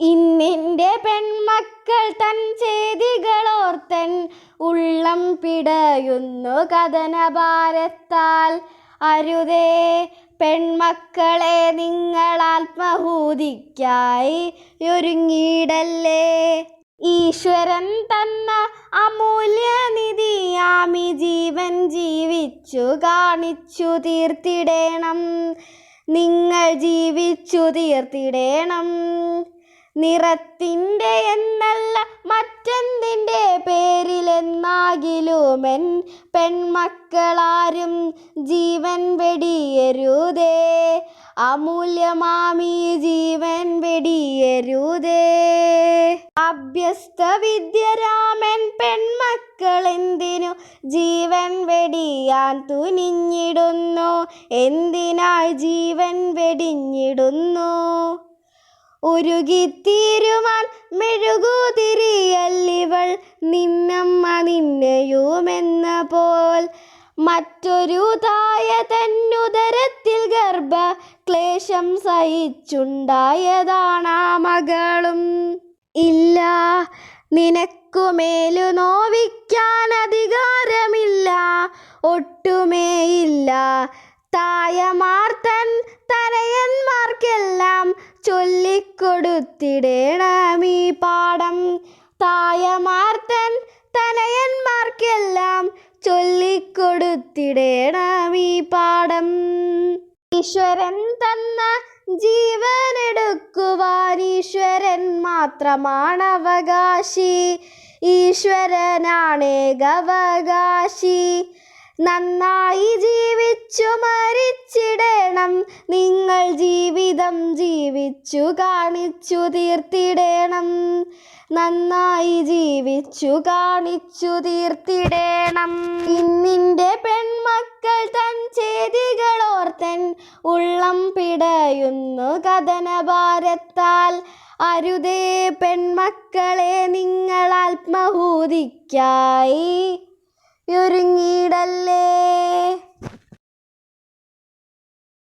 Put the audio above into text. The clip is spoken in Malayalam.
ഇന്നിന്റെ പെൺമക്കൾ തൻ ചെയ്തികളോർത്തൻ ഉള്ളം പിടയുന്നു കഥനഭാരത്താൽ. അരുതേ പെൺമക്കളെ നിങ്ങൾ ആത്മഹൂതിക്കായി ഒരുങ്ങിയിടല്ലേ? ഈശ്വരൻ തന്ന അമൂല്യനിധിയാമി ജീവൻ ജീവിച്ചു കാണിച്ചു തീർത്തിടേണം. നിങ്ങൾ ജീവിച്ചു തീർത്തിടേണം. നിറത്തിന്റെ എന്നല്ല മറ്റെന്തിന്റെ പേരിലെന്നാകിലുമെൻ പെൺമക്കളാരും ജീവൻ വെടിയരുതേ. അമൂല്യമാമി ജീവൻ വെടിയരുതേ. അഭ്യസ്ത വിദ്യരാമൻ പെൺമക്കൾ എന്തിനു ജീവൻ വെടിയാൻ തുനിഞ്ഞിടുന്നു? എന്തിനായി ജീവൻ വെടിഞ്ഞിടുന്നു? ഉരുകിത്തീരുവാൻ മെഴുകുതിരിയല്ലിവൾ നിന്നമ്മ നിന്നയുമെന്ന പോൽ. മറ്റൊരു തായ തന്നുദരത്തിൽ ഗർഭ ക്ലേശം സഹിച്ചുണ്ടായതാണാ മകളും. ഇല്ല. നിനക്കുമേലു നോവിക്കാൻ അധികാരമില്ല ഒട്ടുമേയില്ല. തായമാർത്തൻ തനയന്മാർക്കെല്ലാം ചൊല്ലിക്കൊടുത്തിടേണം ഈ പാഠം. തായമാർത്തൻ തനയന്മാർക്കെല്ലാം ചൊല്ലിക്കൊടുത്തിടേണം ഈ പാഠം. ഈശ്വരൻ തന്ന ജീവനെടുക്കുവാൻ ഈശ്വരൻ മാത്രമാണ് അവകാശി ഈശ്വരനാണേകവകാശി. നന്നായി ജീവിച്ചു മരിച്ചിടണം. നിങ്ങൾ ജീവിതം ജീവിച്ചു കാണിച്ചു തീർത്തിടേണം. നന്നായി ജീവിച്ചു കാണിച്ചു തീർത്തിടണം. ചെയ്തികളോർത്തൻ ഉള്ളം പിടയുന്നു കഥനഭാരത്താൽ. അരുതേ പെൺമക്കളെ നിങ്ങൾ ആത്മഹൂതിക്കായി ഒരുങ്ങിയിടല്ലേ